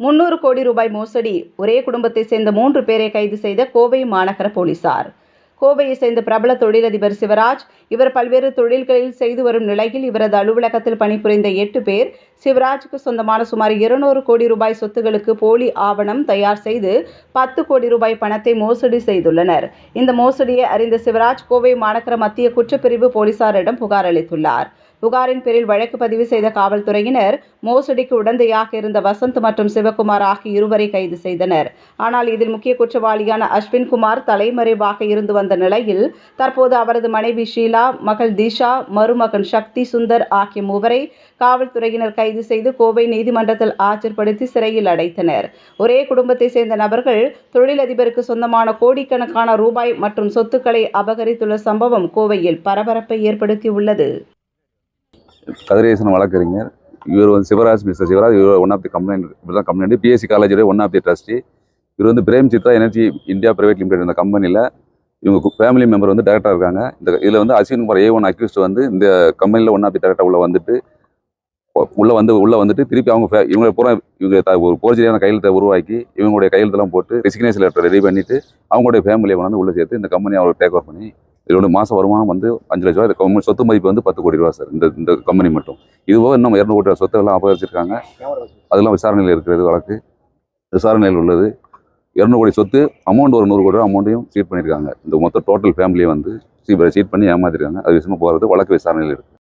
முன்னூறு கோடி ரூபாய் மோசடி. ஒரே குடும்பத்தை சேர்ந்த மூன்று பேரை கைது செய்த கோவை மாநகர போலீசார். கோவையை சேர்ந்த பிரபல தொழிலதிபர் சிவராஜ் இவர் பல்வேறு தொழில்களில் செய்து வரும் நிலையில் இவரது அலுவலகத்தில் பணிபுரிந்த எட்டு பேர் சிவராஜுக்கு சொந்தமான சுமார் இருநூறு கோடி ரூபாய் சொத்துகளுக்கு போலி ஆவணம் தயார் செய்து பத்து கோடி ரூபாய் பணத்தை மோசடி செய்துள்ளனர். இந்த மோசடியை அறிந்த சிவராஜ் கோவை மாநகர மத்திய குற்றப்பிரிவு போலீசாரிடம் புகார் அளித்துள்ளார். புகாரின் பேரில் வழக்கு பதிவு செய்த காவல்துறையினர் மோசடிக்கு உடந்தையாக இருந்த வசந்த் மற்றும் சிவகுமார் ஆகிய இருவரை கைது செய்தனர். ஆனால் இதில் முக்கிய குற்றவாளியான அஸ்வின்குமார் தலைமறைவாக இருந்து வந்த நிலையில் தற்போது அவரது மனைவி ஷீலா மகள் திஷா மருமகன் சக்தி சுந்தர் ஆகிய மூவரை காவல்துறையினர் கைது செய்து கோவை நீதிமன்றத்தில் ஆஜர்படுத்தி சிறையில் அடைத்தனர். ஒரே குடும்பத்தை சேர்ந்த நபர்கள் தொழிலதிபருக்கு சொந்தமான கோடிக்கணக்கான ரூபாய் மற்றும் சொத்துக்களை அபகரித்துள்ள சம்பவம் கோவையில் பரபரப்பை ஏற்படுத்தியுள்ளது. கதிரேசன் வழக்கறிஞர். இவர் வந்து சிவராஜ் மிஸ்டர் சிவராஜ் இவர் ஒன் ஆஃப் தி கம்ப்ளைண்ட் இப்படி தான் கம்ப்ளைண்ட் பிஎஸ்சி காலேஜுடைய ஒன் ஆஃப் தி ட்ரஸ்டி இவர் வந்து Prem Chitra energy India private limited இந்த கம்பெனியில் இவங்க ஃபேமிலி மெம்பர் வந்து டேரக்டராக இருக்காங்க. இந்த இதில் வந்து Ashwin Kumar A one accused வந்து இந்த கம்பெனியில் ஒன் ஆஃப் தி டேரக்டர் உள்ளே வந்துட்டு உள்ளே வந்து உள்ளே வந்துட்டு திருப்பி அவங்க இவங்க பூரா இவங்க ஒரு போர்ஜரியான கையெழுத்தை உருவாக்கி இவங்களுடைய கையெழுத்தெல்லாம் போட்டு ரெசிக்னேஷன் லெட்டர் ரெடி பண்ணிட்டு அவங்களுடைய ஃபேமிலியை கொண்டாந்து உள்ளே சேர்த்து இந்த கம்பெனி அவர் டேக் ஓவர் பண்ணி இதோட மாத வருமானம் வந்து அஞ்சு லட்ச ரூபா இந்த சொத்து மதிப்பு வந்து பத்து கோடி ரூபா சார். இந்த இந்த கம்பெனி மட்டும். இதுபோக இன்னும் இரநூறு கோடி ரூபா சொத்துக்கள்லாம் அபகரிச்சிருக்காங்க. அதெல்லாம் விசாரணையில் இருக்கிறது வழக்கு. விசாரணையில் உள்ளது. இரநூறு கோடி சொத்து அமௌண்ட் ஒரு நூறு கோடி ரூபா அமௌண்ட்டையும் சீட் பண்ணியிருக்காங்க இந்த மொத்த டோட்டல் ஃபேமிலியை வந்து சீட் சீட் பண்ணி ஏமாத்திருக்காங்க. அது விஷயமா போகிறது வழக்கு விசாரணையில் இருக்குது